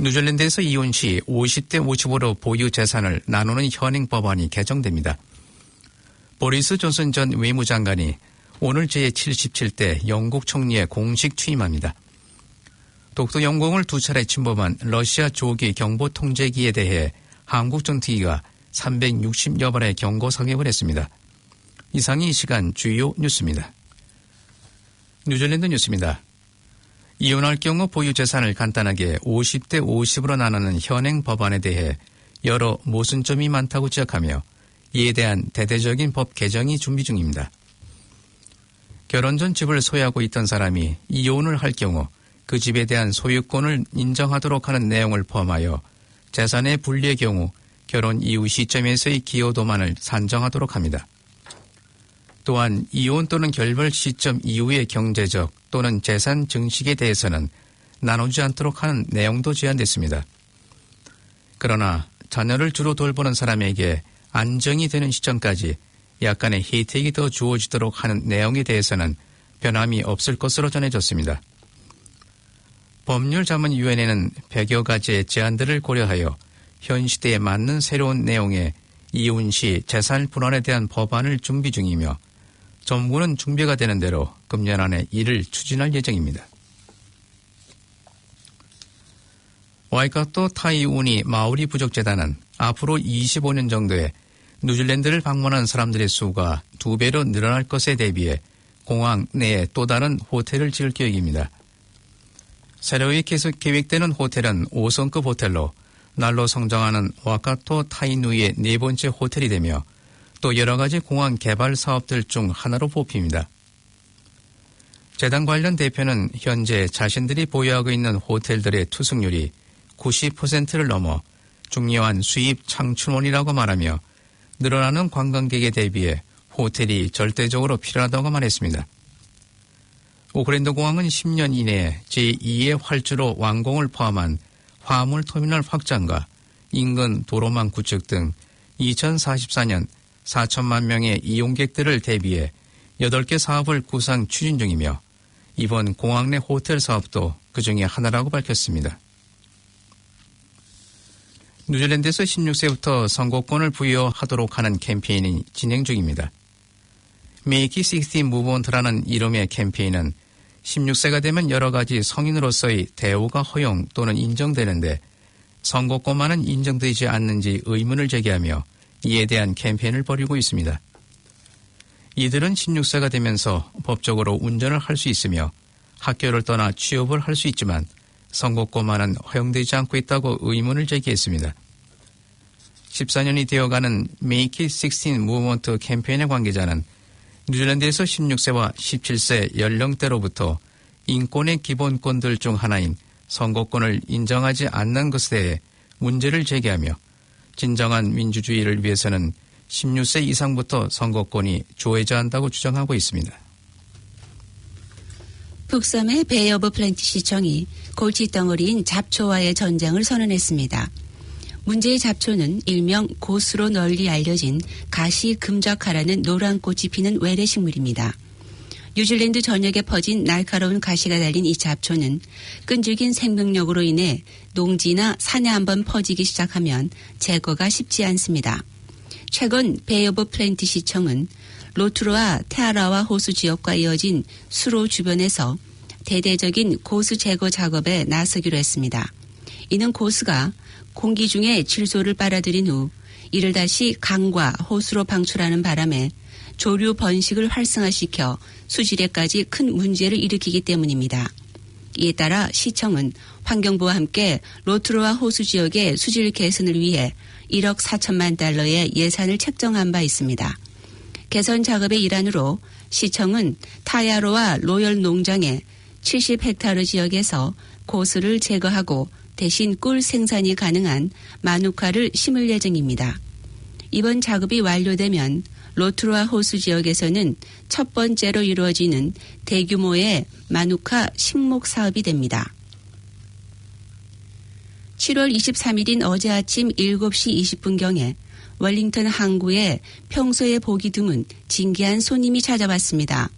뉴질랜드에서 이혼 시 50대 50으로 보유 재산을 나누는 현행 법안이 개정됩니다. 보리스 존슨 전 외무장관이 오늘 제77대 영국 총리에 공식 취임합니다. 독도 영공을 두 차례 침범한 러시아 조기 경보 통제기에 대해 한국 전투기가 360여 발의 경고 상륙을 했습니다. 이상이 이 시간 주요 뉴스입니다. 뉴질랜드 뉴스입니다. 이혼할 경우 보유 재산을 간단하게 50대 50으로 나누는 현행 법안에 대해 여러 모순점이 많다고 지적하며 이에 대한 대대적인 법 개정이 준비 중입니다. 결혼 전 집을 소유하고 있던 사람이 이혼을 할 경우 그 집에 대한 소유권을 인정하도록 하는 내용을 포함하여 재산의 분리의 경우 결혼 이후 시점에서의 기여도만을 산정하도록 합니다. 또한 이혼 또는 결별 시점 이후의 경제적 또는 재산 증식에 대해서는 나누지 않도록 하는 내용도 제한됐습니다. 그러나 자녀를 주로 돌보는 사람에게 안정이 되는 시점까지 약간의 혜택이 더 주어지도록 하는 내용에 대해서는 변함이 없을 것으로 전해졌습니다. 법률자문위원회는 100여 가지의 제안들을 고려하여 현 시대에 맞는 새로운 내용의 이혼 시 재산 분할에 대한 법안을 준비 중이며 정부는 준비가 되는 대로 금년 안에 이를 추진할 예정입니다. 와이카토 타이우니 마우리 부족재단은 앞으로 25년 정도에 뉴질랜드를 방문한 사람들의 수가 두 배로 늘어날 것에 대비해 공항 내에 또 다른 호텔을 지을 계획입니다. 새로이 계속 계획되는 호텔은 5성급 호텔로 날로 성장하는 와카토 타이누이의 네 번째 호텔이 되며 또 여러 가지 공항 개발 사업들 중 하나로 뽑힙니다. 재단 관련 대표는 현재 자신들이 보유하고 있는 호텔들의 투숙률이 90%를 넘어 중요한 수입 창출원이라고 말하며 늘어나는 관광객에 대비해 호텔이 절대적으로 필요하다고 말했습니다. 오클랜드 공항은 10년 이내에 제2의 활주로 완공을 포함한 화물 터미널 확장과 인근 도로망 구축 등 2044년 4천만 명의 이용객들을 대비해 8개 사업을 구상 추진 중이며 이번 공항 내 호텔 사업도 그 중에 하나라고 밝혔습니다. 뉴질랜드에서 16세부터 선거권을 부여하도록 하는 캠페인이 진행 중입니다. Make It 60 Movement라는 이름의 캠페인은 16세가 되면 여러 가지 성인으로서의 대우가 허용 또는 인정되는데 선거권만은 인정되지 않는지 의문을 제기하며 이에 대한 캠페인을 벌이고 있습니다. 이들은 16세가 되면서 법적으로 운전을 할 수 있으며 학교를 떠나 취업을 할 수 있지만 선거권만은 허용되지 않고 있다고 의문을 제기했습니다. 14년이 되어가는 Make It 16 무브먼트 캠페인의 관계자는 뉴질랜드에서 16세와 17세 연령대로부터 인권의 기본권들 중 하나인 선거권을 인정하지 않는 것에 대해 문제를 제기하며 진정한 민주주의를 위해서는 16세 이상부터 선거권이 조회자 한다고 주장하고 있습니다. 북섬의 베이어브 플랜트 시청이 골칫덩어리인 잡초와의 전쟁을 선언했습니다. 문제의 잡초는 일명 고수로 널리 알려진 가시 금적하라는 노란 꽃이 피는 외래 식물입니다. 뉴질랜드 전역에 퍼진 날카로운 가시가 달린 이 잡초는 끈질긴 생명력으로 인해 농지나 산에 한번 퍼지기 시작하면 제거가 쉽지 않습니다. 최근 베이어브 플랜트 시청은 로트로와 테아라와 호수 지역과 이어진 수로 주변에서 대대적인 고수 제거 작업에 나서기로 했습니다. 이는 고수가 공기 중에 질소를 빨아들인 후 이를 다시 강과 호수로 방출하는 바람에 조류 번식을 활성화시켜 수질에까지 큰 문제를 일으키기 때문입니다. 이에 따라 시청은 환경부와 함께 로트로와 호수 지역의 수질 개선을 위해 1억 4천만 달러의 예산을 책정한 바 있습니다. 개선 작업의 일환으로 시청은 타야로와 로열 농장의 70헥타르 지역에서 고수를 제거하고 대신 꿀 생산이 가능한 마누카를 심을 예정입니다. 이번 작업이 완료되면 로트로아 호수 지역에서는 첫 번째로 이루어지는 대규모의 마누카 식목 사업이 됩니다. 7월 23일인 어제 아침 7시 20분경에 월링턴 항구에 평소에 보기 드문 진기한 손님이 찾아왔습니다.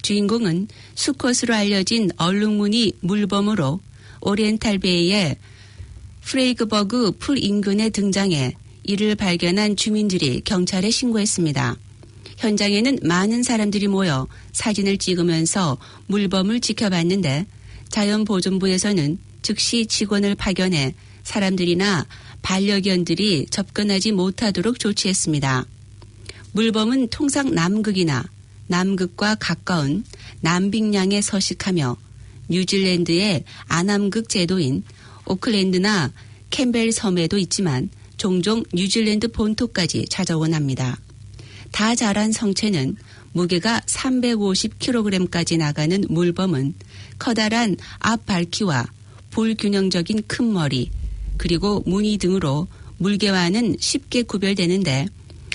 주인공은 수컷으로 알려진 얼룩무늬 물범으로 오리엔탈 베이의 프레이그버그 풀 인근에 등장해 이를 발견한 주민들이 경찰에 신고했습니다. 현장에는 많은 사람들이 모여 사진을 찍으면서 물범을 지켜봤는데 자연보존부에서는 즉시 직원을 파견해 사람들이나 반려견들이 접근하지 못하도록 조치했습니다. 물범은 통상 남극이나 남극과 가까운 남빙양에 서식하며 뉴질랜드의 아남극 제도인 오클랜드나 캠벨 섬에도 있지만 종종 뉴질랜드 본토까지 찾아온 합니다. 다 자란 성체는 무게가 350kg까지 나가는 물범은 커다란 앞발키와 불균형적인 큰 머리 그리고 무늬 등으로 물개와는 쉽게 구별되는데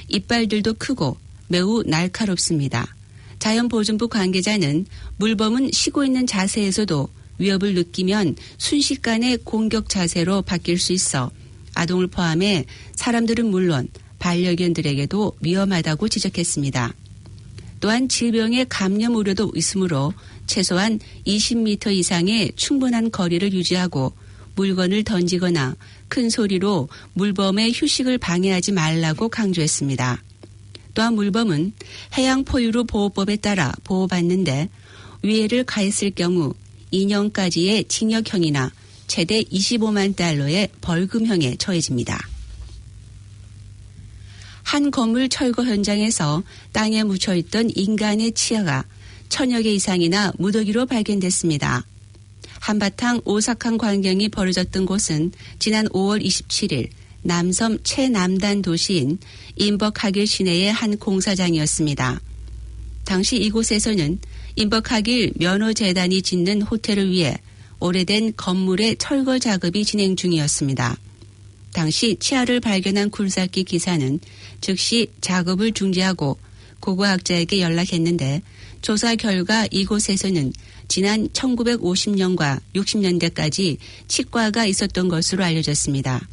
이빨들도 크고 매우 날카롭습니다. 자연보존부 관계자는 물범은 쉬고 있는 자세에서도 위협을 느끼면 순식간에 공격 자세로 바뀔 수 있어 아동을 포함해 사람들은 물론 반려견들에게도 위험하다고 지적했습니다. 또한 질병의 감염 우려도 있으므로 최소한 20m 이상의 충분한 거리를 유지하고 물건을 던지거나 큰 소리로 물범의 휴식을 방해하지 말라고 강조했습니다. 또한 물범은 해양 포유류 보호법에 따라 보호받는데 위해를 가했을 경우 2년까지의 징역형이나 최대 25만 달러의 벌금형에 처해집니다. 한 건물 철거 현장에서 땅에 묻혀 있던 인간의 치아가 천여 개 이상이나 무더기로 발견됐습니다. 한바탕 오싹한 광경이 벌어졌던 곳은 지난 5월 27일 남섬 최남단 도시인 인버카길 시내의 한 공사장이었습니다. 당시 이곳에서는 인버카길 면허재단이 짓는 호텔을 위해 오래된 건물의 철거 작업이 진행 중이었습니다. 당시 치아를 발견한 굴삭기 기사는 즉시 작업을 중지하고 고고학자에게 연락했는데 조사 결과 이곳에서는 지난 1950년과 60년대까지 치과가 있었던 것으로 알려졌습니다.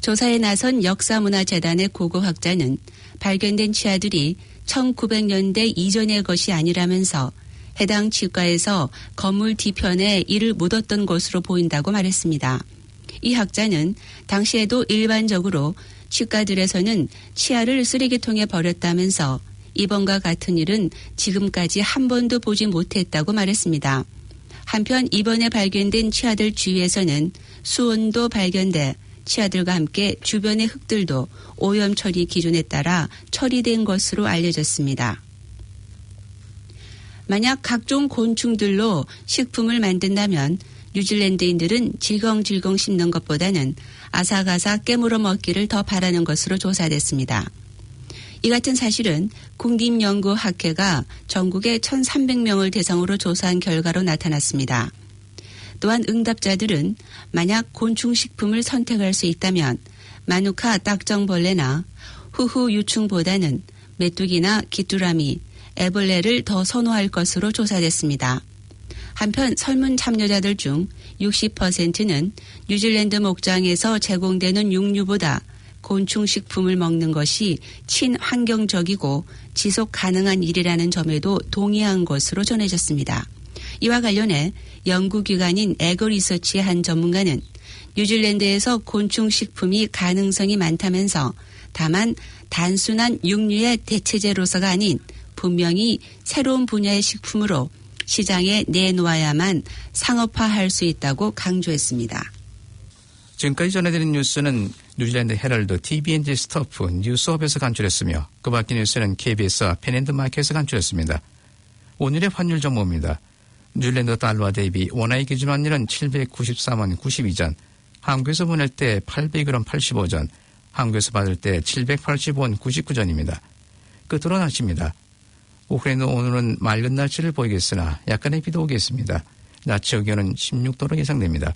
조사에 나선 역사문화재단의 고고학자는 발견된 치아들이 1900년대 이전의 것이 아니라면서 해당 치과에서 건물 뒤편에 이를 묻었던 것으로 보인다고 말했습니다. 이 학자는 당시에도 일반적으로 치과들에서는 치아를 쓰레기통에 버렸다면서 이번과 같은 일은 지금까지 한 번도 보지 못했다고 말했습니다. 한편 이번에 발견된 치아들 주위에서는 수온도 발견돼 치아들과 함께 주변의 흙들도 오염 처리 기준에 따라 처리된 것으로 알려졌습니다. 만약 각종 곤충들로 식품을 만든다면 뉴질랜드인들은 질겅질겅 씹는 것보다는 아삭아삭 깨물어 먹기를 더 바라는 것으로 조사됐습니다. 이 같은 사실은 국립연구학회가 전국의 1,300명을 대상으로 조사한 결과로 나타났습니다. 또한 응답자들은 만약 곤충식품을 선택할 수 있다면 마누카 딱정벌레나 후후 유충보다는 메뚜기나 귀뚜라미, 애벌레를 더 선호할 것으로 조사됐습니다. 한편 설문 참여자들 중 60%는 뉴질랜드 목장에서 제공되는 육류보다 곤충 식품을 먹는 것이 친환경적이고 지속 가능한 일이라는 점에도 동의한 것으로 전해졌습니다. 이와 관련해 연구기관인 에거 리서치의 한 전문가는 뉴질랜드에서 곤충 식품이 가능성이 많다면서 다만 단순한 육류의 대체제로서가 아닌 분명히 새로운 분야의 식품으로 시장에 내놓아야만 상업화할 수 있다고 강조했습니다. 지금까지 전해드린 뉴스는 뉴질랜드 헤럴드, TBNG 스토프, 뉴스업에서 간추렸으며 그 밖의 뉴스는 KBS와 펜앤드마켓에서 간추렸습니다. 오늘의 환율 정보입니다. 뉴질랜드 달러와 대비 원화의 기준 환율은 794원 92전, 한국에서 보낼 때 800원 85전, 한국에서 받을 때 785원 99전입니다. 끝으로 날씨입니다. 우크라이나 오늘은 맑은 날씨를 보이겠으나 약간의 비도 오겠습니다. 낮 최고기온은 16도로 예상됩니다.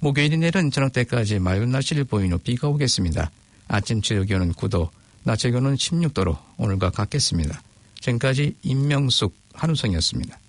목요일이 내일은 저녁 때까지 맑은 날씨를 보이는 비가 오겠습니다. 아침 최고기온은 9도, 낮 최고기온은 16도로 오늘과 같겠습니다. 지금까지 임명숙 한우성이었습니다.